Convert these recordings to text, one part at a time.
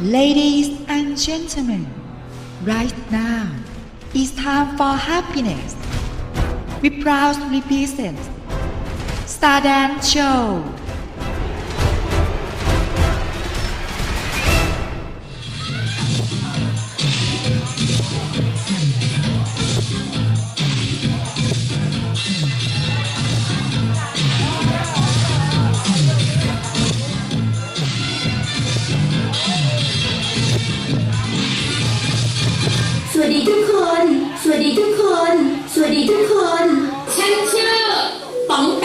Ladies and gentlemen, right now it's time for happiness. We proudly present Stardance Show. วัสดีทุกคน สวัสดีทุกคน ฉันชื่อป๋องแป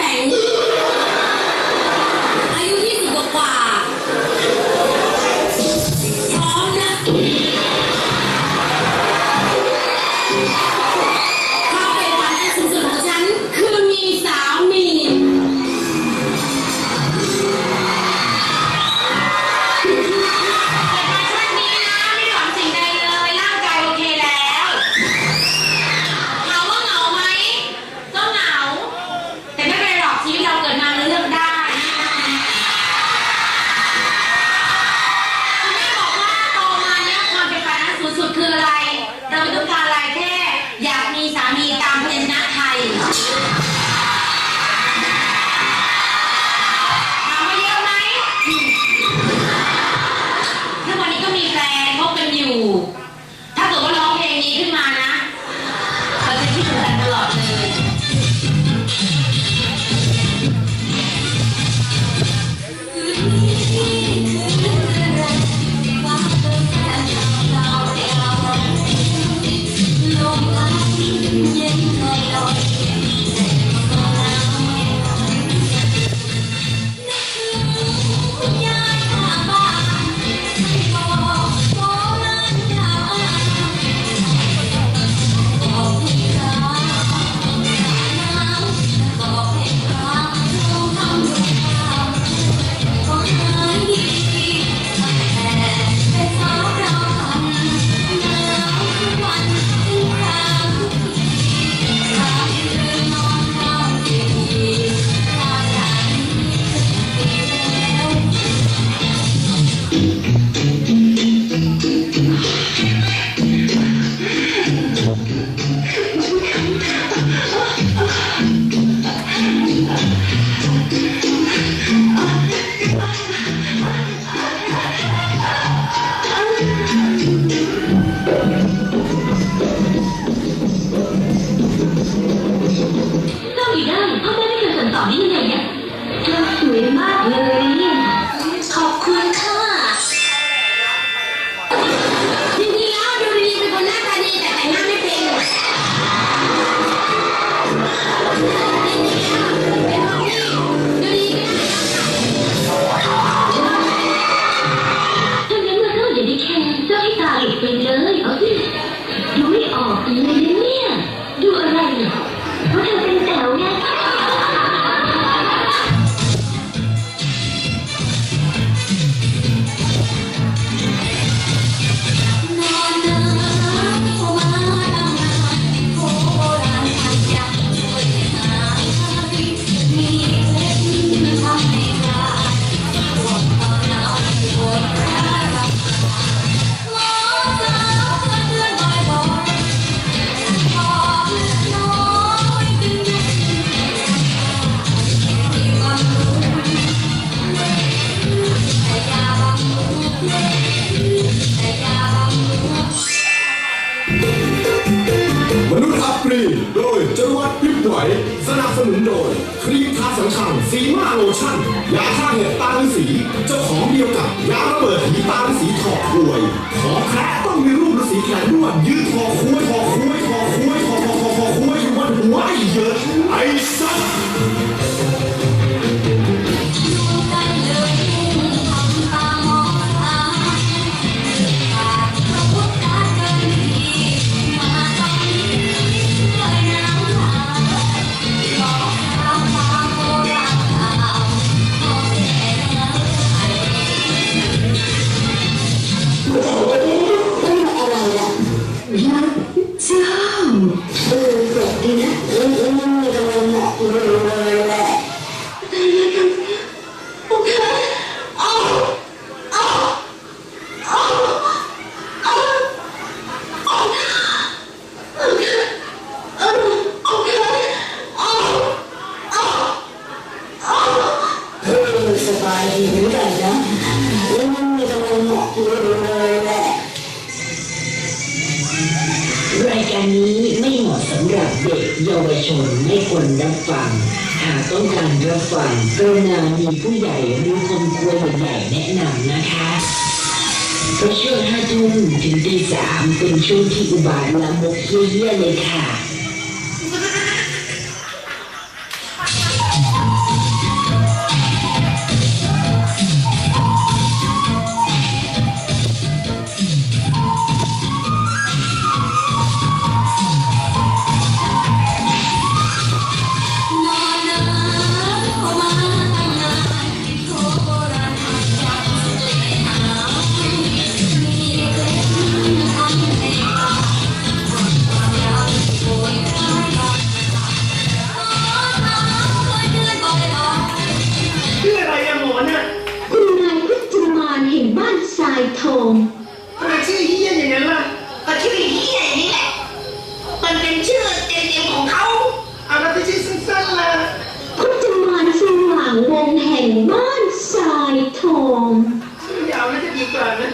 สนับสนุนโดยครีมทาสังชังสีมาโลชั่นยาฆ่าเห็บตาฤาษีเจ้าของเดียวกับยาระเบิดหีตาฤาษีถอดรวยขอแท้ต้องมีรูปฤาษีแขนนวดยืดคอคุ้ยคอคุ้ยคอคุ้ยคอคอคอคุ้ยวัดหัวไอ้เยอะไอ้สั ดีเหมือนกันนะแล้วมันมีกำลังเหมาะเลยแหละรายการนี้ไม่เหมาะสำหรับเด็กเยาวชนไม่ควรรับฟัง หากต้องการรับฟังกรุณามีผู้ใหญ่หรือคนกลัวใหญ่แนะนำนะคะเพราะช่วงห้าทุ่มถึงตีสามเป็นช่วงที่อุบาทละมกเยี่ยๆเลยค่ะายทองทำไมชื่อเฮี้ยอย่างนั้นล่ะก็ชื่อเฮียนี่แหละ มันเป็นชื่อเต็มๆของเขาเอาแล้วที่ชื่อสั้นๆล่ะพุทธมารสว่างวงแห่งบ้านทรายทองชื่อยาวน่าจะดีกว่านะ